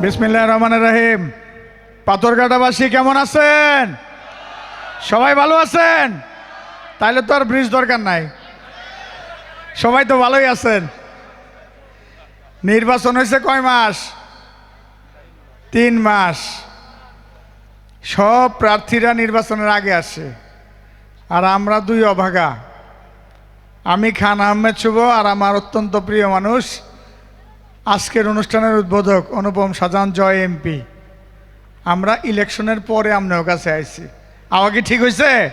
বিসমিল্লাহ রহমান রাহিম। পাথরঘাটাবাসী কেমন আছেন? সবাই ভালো আছেন? তাইলে তো আর ব্রিজ দরকার নাই। সবাই তো ভালোই আছেন। নির্বাচন হয়েছে কয় মাস? তিন মাস। সব প্রার্থীরা নির্বাচনের আগে আসে। আর আমরা দুই অভাগা। আমি খান আহমেদ শুভ আর আমার অত্যন্ত প্রিয় মানুষ আজকের অনুষ্ঠানের উদ্বোধক অনুপম সাজান জয় এমপি। আমরা ইলেকশনের পরে আপনার কাছে আইছি। আওয়া কি ঠিক হয়েছে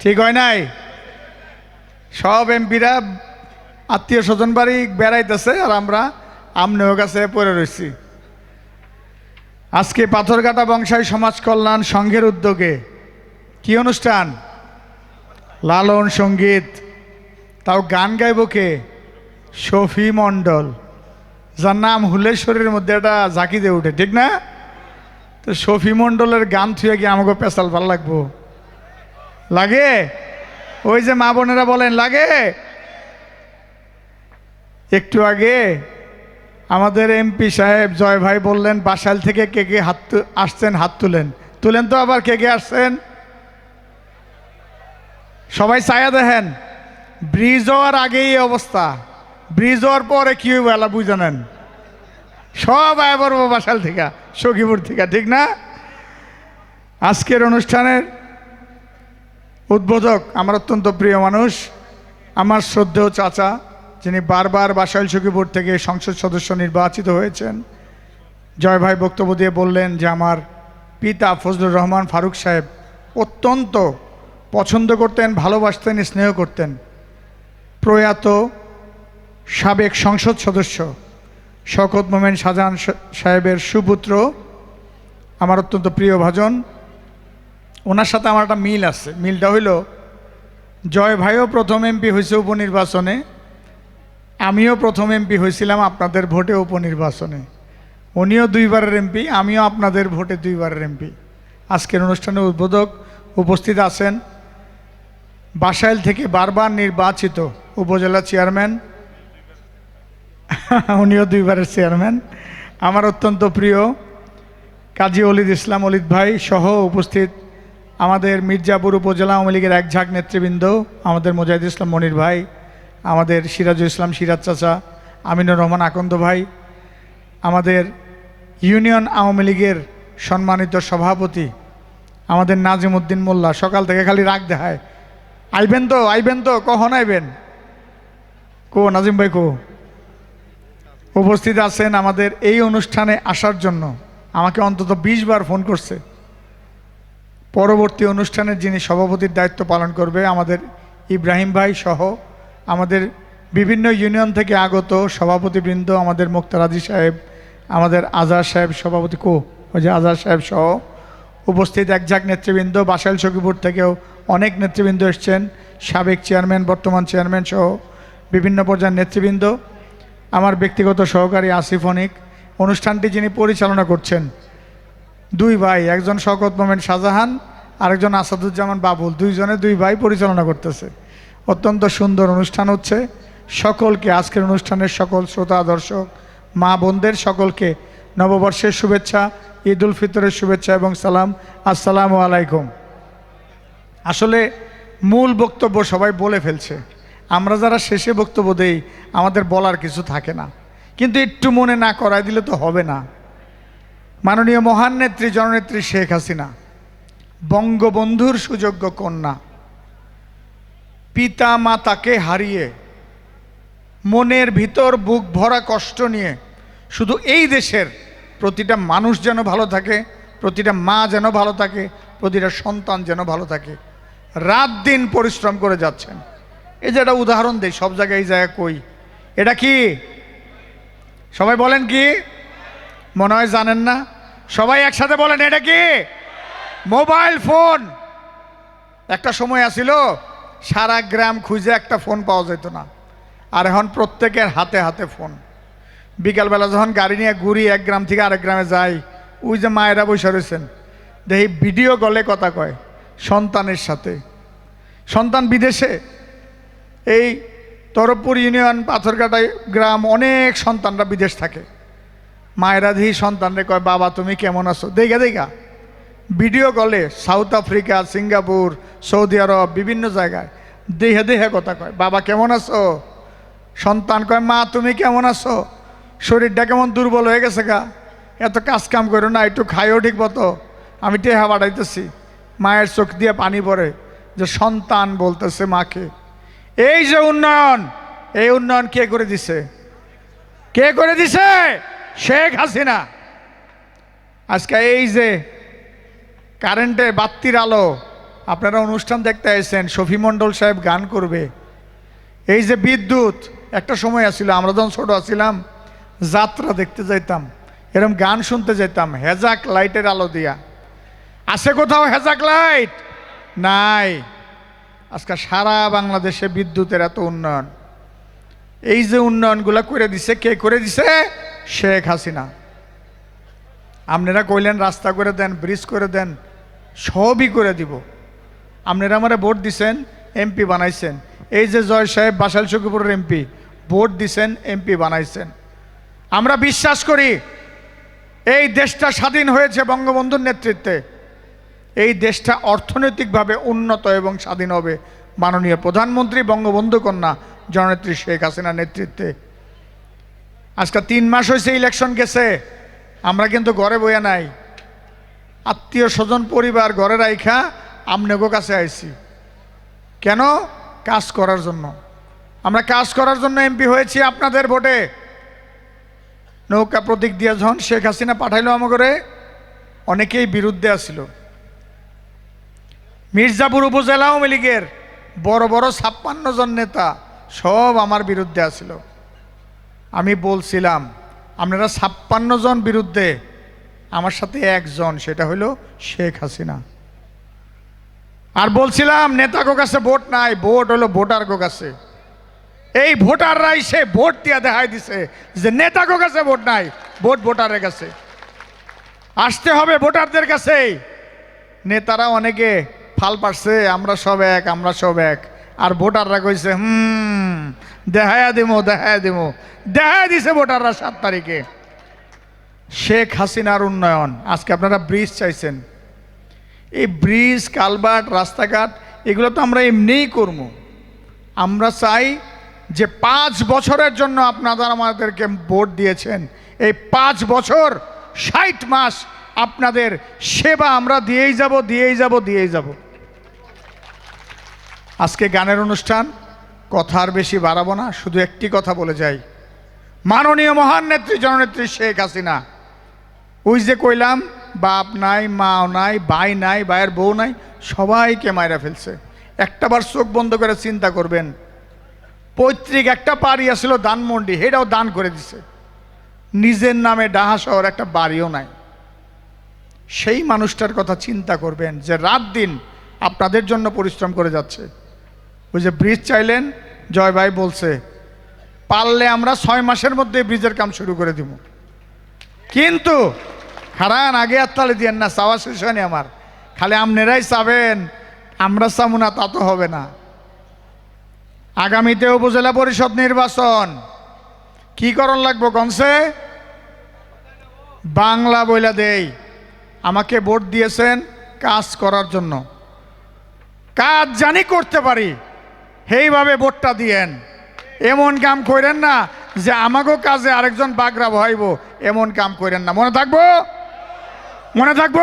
ঠিক হয় নাই? সব এমপিরা আত্মীয় স্বজন বাড়ি বেড়াইতেছে আর আমরা আমনেও কাছে পড়ে রয়েছি আজকে পাথরঘাটা বংশাই সমাজ কল্যাণ সংঘের উদ্যোগে কি অনুষ্ঠান? লালন সংগীত। তাও গান গাইব কে? শফি মণ্ডল। যার নাম হুলেশ্বরের মধ্যে একটা ঝাঁকি দিয়ে উঠে, ঠিক না? তো শফি মণ্ডলের গান থুয়ে গিয়ে আমাকে পেশাল ভালো লাগবো। লাগে? ওই যে মা বোনেরা বলেন, লাগে? একটু আগে আমাদের এমপি সাহেব জয় ভাই বললেন বাসাল থেকে কে কে হাত আসছেন হাত তুলেন। তুলেন তো আবার কে কে আসছেন? সবাই ছায়া দেখেন। ব্রিজ হওয়ার আগেই অবস্থা। ব্রিজ হওয়ার পরে কি হইব এলা বুঝে নেন সব আয় বাসাল থেকে, সখীপুর থেকে, ঠিক না? আজকের অনুষ্ঠানের উদ্বোধক আমার অত্যন্ত প্রিয় মানুষ, আমার শ্রদ্ধেয় চাচা, যিনি বারবার বাসাইল সখীপুর থেকে সংসদ সদস্য নির্বাচিত হয়েছেন। জয় ভাই বক্তব্য দিয়ে বললেন যে আমার পিতা ফজলুর রহমান ফারুক সাহেব অত্যন্ত পছন্দ করতেন, ভালোবাসতেন, স্নেহ করতেন। প্রয়াত সাবেক সংসদ সদস্য শকত মোমেন শাহজাহান সাহেবের সুপুত্র, আমার অত্যন্ত প্রিয় ভাজন। ওনার সাথে আমার একটা মিল আছে। মিলটা হইল, জয় ভাইও প্রথম এমপি হয়েছে উপনির্বাচনে, আমিও প্রথম এমপি হয়েছিলাম আপনাদের ভোটে উপনির্বাচনে। উনিও দুইবারের এমপি, আমিও আপনাদের ভোটে দুইবারের এমপি। আজকের অনুষ্ঠানে উদ্বোধক উপস্থিত আছেন বাসাইল থেকে বারবার নির্বাচিত উপজেলা চেয়ারম্যান উনিও দুইবারের চেয়ারম্যান। আমার অত্যন্ত প্রিয় কাজী অলিদ ইসলাম অলিদ ভাই সহ উপস্থিত আমাদের মির্জাপুর উপজেলা আওয়ামী লীগের এক ঝাঁক নেতৃবৃন্দ, আমাদের মোজাহিদ ইসলাম মনির ভাই, আমাদের সিরাজুল ইসলাম সিরাজ চাচা, আমিনুর রহমান আকন্দ ভাই, আমাদের ইউনিয়ন আওয়ামী লীগের সম্মানিত সভাপতি আমাদের নাজিম উদ্দিন মোল্লা। সকাল থেকে খালি রাগ দেখায়। আইবেন তো আইবেন তো, কখন আইবেন? কো, নাজিম ভাই কো? উপস্থিত আছেন আমাদের এই অনুষ্ঠানে আসার জন্য। আমাকে অন্তত বিশ বার ফোন করছে। পরবর্তী অনুষ্ঠানের যিনি সভাপতির দায়িত্ব পালন করবে আমাদের ইব্রাহিম ভাই সহ আমাদের বিভিন্ন ইউনিয়ন থেকে আগত সভাপতিবৃন্দ, আমাদের মুক্তারাজি সাহেব, আমাদের আজহার সাহেব সভাপতি কো, ওই যে আজহার সাহেব সহ উপস্থিত একঝাক নেতৃবৃন্দ, বাসাইল সখীপুর থেকেও অনেক নেতৃবৃন্দ এসছেন, সাবেক চেয়ারম্যান, বর্তমান চেয়ারম্যান সহ বিভিন্ন পর্যায়ের নেতৃবৃন্দ। আমার ব্যক্তিগত সহকারী আসিফ অনিক, অনুষ্ঠানটি যিনি পরিচালনা করছেন, দুই ভাই, একজন শকত মোমেন শাহজাহান, আরেকজন আসাদুজ্জামান বাবুল, দুইজনে দুই ভাই পরিচালনা করতেছে। অত্যন্ত সুন্দর অনুষ্ঠান হচ্ছে। সকলকে আজকের অনুষ্ঠানের সকল শ্রোতা, দর্শক, মা বোনদের সকলকে নববর্ষের শুভেচ্ছা ঈদ উল ফিতরের শুভেচ্ছা এবং সালাম। আসসালামু আলাইকুম। আসলে মূল বক্তব্য সবাই বলে ফেলছে। আমরা যারা শেষে বক্তব্য দেই, আমাদের বলার কিছু থাকে না। কিন্তু একটু মনে না করাই দিলে তো হবে না। মাননীয় মহান নেত্রী, জননেত্রী শেখ হাসিনা, বঙ্গবন্ধুর সুযোগ্য কন্যা পিতা মাতাকে হারিয়ে মনের ভিতর বুক ভরা কষ্ট নিয়ে শুধু এই দেশের প্রতিটা মানুষ যেন ভালো থাকে, প্রতিটা মা যেন ভালো থাকে, প্রতিটা সন্তান যেন ভালো থাকে, রাত দিন পরিশ্রম করে যাচ্ছেন। এই যে একটা উদাহরণ দেই, সব জায়গায় এই জায়গায় কই? এটা কি? সবাই বলেন কি? মনে হয় জানেন না। সবাই একসাথে বলেন, এটা কি? Mobile phone. একটা সময় আসিল, সারা গ্রাম খুঁজে একটা ফোন পাওয়া যেত না। আর এখন প্রত্যেকের হাতে হাতে ফোন। বিকালবেলা যখন গাড়ি নিয়ে ঘুরি, এক গ্রাম থেকে আরেক গ্রামে যাই, ওই যে মায়েরা বসে রয়েছেন। দেখি ভিডিও কলে কথা কয়, সন্তানের সাথে। সন্তান বিদেশে? এই তরফপুর ইউনিয়ন পাথরকাটা গ্রাম অনেক সন্তানরা বিদেশ থাকে। মায়েরা ধি সন্তানরে কয়, বাবা, তুমি কেমন আছো? দেখা দেখা। ভিডিও কলে South Africa, Singapore, Saudi Arab, বিভিন্ন জায়গায় দেহে দেহে কথা কয়, বাবা, কেমন আছো? সন্তান কয়, মা, তুমি কেমন আছো? শরীরটা কেমন দুর্বল হয়ে গেছে গা। এত কাজ কাম করো না, একটু খাইও ঠিক মতো। আমি টেহা বাড়াইতেছি। মায়ের চোখ দিয়ে পানি পড়ে যে সন্তান বলতেছে মাকে। এই যে উন্নয়ন, এই উন্নয়ন কে করে দিছে? কে করে দিছে? শেখ হাসিনা। আজকে এই যে কারেন্টে বাত্তির আলো, আপনারা অনুষ্ঠান দেখতে এসেছেন শফি মণ্ডল সাহেব গান করবে। এই যে বিদ্যুৎ, একটা সময় আছিল আমরা যখন ছোট আছিলাম, যাত্রা দেখতে যাইতাম এরকম গান শুনতে যেতাম হেজাক লাইটের আলো দিয়া। আছে কোথাও হেজাক লাইট নাই। আজকে সারা বাংলাদেশে বিদ্যুতের এত উন্নয়ন। এই যে উন্নয়নগুলো করে দিছে, কে করে দিছে? শেখ হাসিনা। আপনারা কইলেন, রাস্তা করে দেন, ব্রিজ করে দেন, সবই করে দিব। আপনারা আমারে ভোট দিছেন, এমপি বানাইছেন। এই যে জয় সাহেব, বাসাল সখীপুরের এমপি, ভোট দিছেন, এমপি বানাইছেন। আমরা বিশ্বাস করি, এই দেশটা স্বাধীন হয়েছে বঙ্গবন্ধুর নেতৃত্বে। এই দেশটা অর্থনৈতিকভাবে উন্নত এবং স্বাধীন হবে। মাননীয় প্রধানমন্ত্রী বঙ্গবন্ধু কন্যা জননেত্রী শেখ হাসিনার নেতৃত্বে। আজকে তিন মাস হয়েছে ইলেকশন গেছে। আমরা কিন্তু ঘরে বইয়া নাই। আত্মীয় স্বজন, পরিবার ঘরে রাইখা আমনেগো কাছে আইছি। কেন? কাজ করার জন্য। আমরা কাজ করার জন্য এমপি হয়েছি আপনাদের ভোটে। নৌকা প্রতীক দিয়ে যখন শেখ হাসিনা পাঠাইলো আমাকে অনেকেই বিরুদ্ধে আসছিল মির্জাপুর উপজেলা আওয়ামী লীগের বড় বড় ছাপ্পান্ন জন নেতা সব আমার বিরুদ্ধে আসছিল আমি বলছিলাম, আপনারা ছাপ্পান্ন জন বিরুদ্ধে আমার সাথে একজন, সেটা হলো শেখ হাসিনা। আর বলছিলাম, নেতাগো কাছে ভোট নাই, ভোট হলো ভোটার গো কাছে। এই ভোটাররাই সে ভোট দিয়া দেখাই দিছে যে নেতাগো কাছে ভোট নাই, ভোট ভোটারের কাছে। আসতে হবে ভোটারদের কাছেই নেতারা অনেকে ফাল পারছে, আমরা সব এক, আমরা সব এক। আর ভোটাররা কইছে, হুম দেখায়া দিমো দেখায়া দিমো। দেখায়া দিছে ভোটাররা সাত তারিখে। শেখ হাসিনার উন্নয়ন, আজকে আপনারা ব্রিজ চাইছেন। এই ব্রিজ কালভার্ট রাস্তাঘাট, এগুলো তো আমরা এমনিই করব আমরা চাই যে পাঁচ বছরের জন্য আপনারা আমাদেরকে ভোট দিয়েছেন। এই পাঁচ বছর, ষাট মাস আপনাদের সেবা আমরা দিয়েই যাব দিয়েই যাব দিয়েই যাব। আজকে গানের অনুষ্ঠান, কথা আর বেশি বাড়াবো না, শুধু একটি কথা বলে যাই। মাননীয় মহান নেত্রী, জননেত্রী শেখ হাসিনা। ওই যে কইলাম, বাপ নাই, মাও নাই, ভাই নাই, ভাইয়ের বউ নাই, সবাইকে মায়েরা ফেলছে। একটাবার চোখ বন্ধ করে চিন্তা করবেন। পৈতৃক একটা বাড়ি আসছিল দানমন্ডি সেটাও দান করে দিছে। নিজের নামে ডাহা শহর একটা বাড়িও নাই। সেই মানুষটার কথা চিন্তা করবেন যে রাত দিন আপনাদের জন্য পরিশ্রম করে যাচ্ছে। ওই যে ব্রিজ চাইলেন, জয় ভাই বলছে, পারলে আমরা ছয় মাসের মধ্যে ব্রিজের কাম শুরু করে দিব। কিন্তু হারান আগে আর তালে দিয়েন না, চাওয়া শেষ হয়নি আমার। খালি আমনেরাই চাবেন, আমরা চাবো না, তা তো হবে না। আগামীতে উপজেলা পরিষদ নির্বাচন। কি করণ লাগবো কনসে? বাংলা বইলা দেই। আমাকে ভোট দিয়েছেন কাজ করার জন্য। কাজ জানি করতে পারি। সেইভাবে ভোটটা দিয়েন। এমন কাম করেন না যে আমাকেও কাজে আরেকজন বাগরা ভয়ব এমন কাম করেন না। মনে থাকব? মনে থাকব?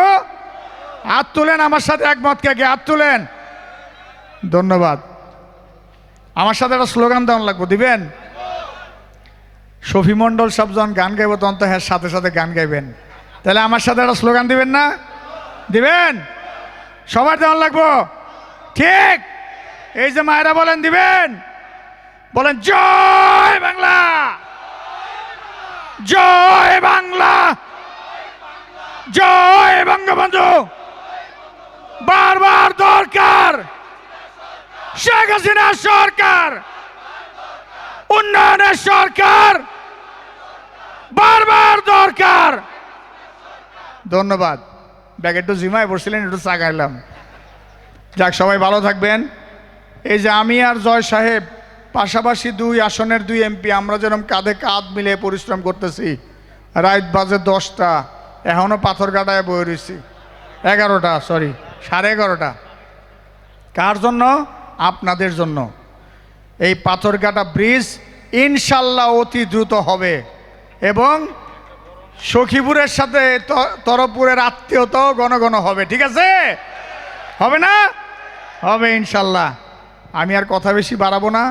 হাত তুলেন, আমার সাথে একমত কে হাত তুলেন। ধন্যবাদ। আমার সাথে একটা স্লোগান দেওয়ান লাগবো, দিবেন? শফি মণ্ডল সব গান গাইব, তখন তো হ্যাঁ সাথে সাথে গান গাইবেন। তাহলে আমার সাথে একটা স্লোগান দিবেন না? দিবেন? সবার দেওয়ান লাগবো? ঠিক! এই যে মায়েরা বলেন দিবেন। বলেন, জয় বাংলা! জয় বাংলা! জয় বঙ্গবন্ধু! বারবার দরকার শেখ হাসিনা সরকার, উন্নয়নের সরকার, বারবার দরকার। ধন্যবাদ। ব্যাগ একটু জিমায় বসছিলেন, একটু চা খাইলাম। যাক, সবাই ভালো থাকবেন। এই যে আমি আর জয় সাহেব, পাশাপাশি দুই আসনের দুই এমপি, আমরা যেরকম কাঁধে কাঁধ মিলে পরিশ্রম করতেছি। রাত বাজে দশটা এখনও পাথর কাটায় বয়ে রয়েছি। এগারোটা সরি সাড়ে এগারোটা। কার জন্য? আপনাদের জন্য। এই পাথর কাটা ব্রিজ ইনশাল্লাহ অতি দ্রুত হবে। এবং সখীপুরের সাথে তরপুরের আত্মীয়তাও ঘন ঘন হবে, ঠিক আছে? হবে না? হবে ইনশাল্লাহ। আমি আর কথা বেশি বাড়াবো না।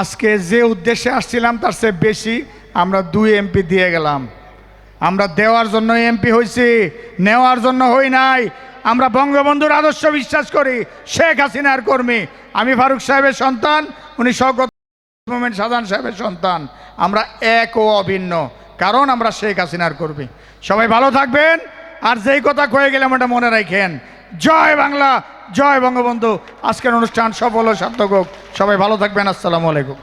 আজকে যে উদ্দেশ্যে আসছিলাম, তার চেয়ে বেশি আমরা দুই এমপি দিয়ে গেলাম। আমরা দেওয়ার জন্য এমপি হয়েছি, নেওয়ার জন্য হই নাই। আমরা বঙ্গবন্ধুর আদর্শ বিশ্বাস করি, শেখ হাসিনার কর্মী। আমি ফারুক সাহেবের সন্তান, উনি শওকত মোমেন সাধারণ সাহেবের সন্তান। আমরা এক ও অভিন্ন, কারণ আমরা শেখ হাসিনার কর্মী। সবাই ভালো থাকবেন, আর যেই কথা কয়ে গেলাম ওটা মনে রাখেন। জয় বাংলা জয় বঙ্গবন্ধু। আজকের অনুষ্ঠান সফল ও সার্থক সবাই ভালো থাকবেন। আসসালামু আলাইকুম।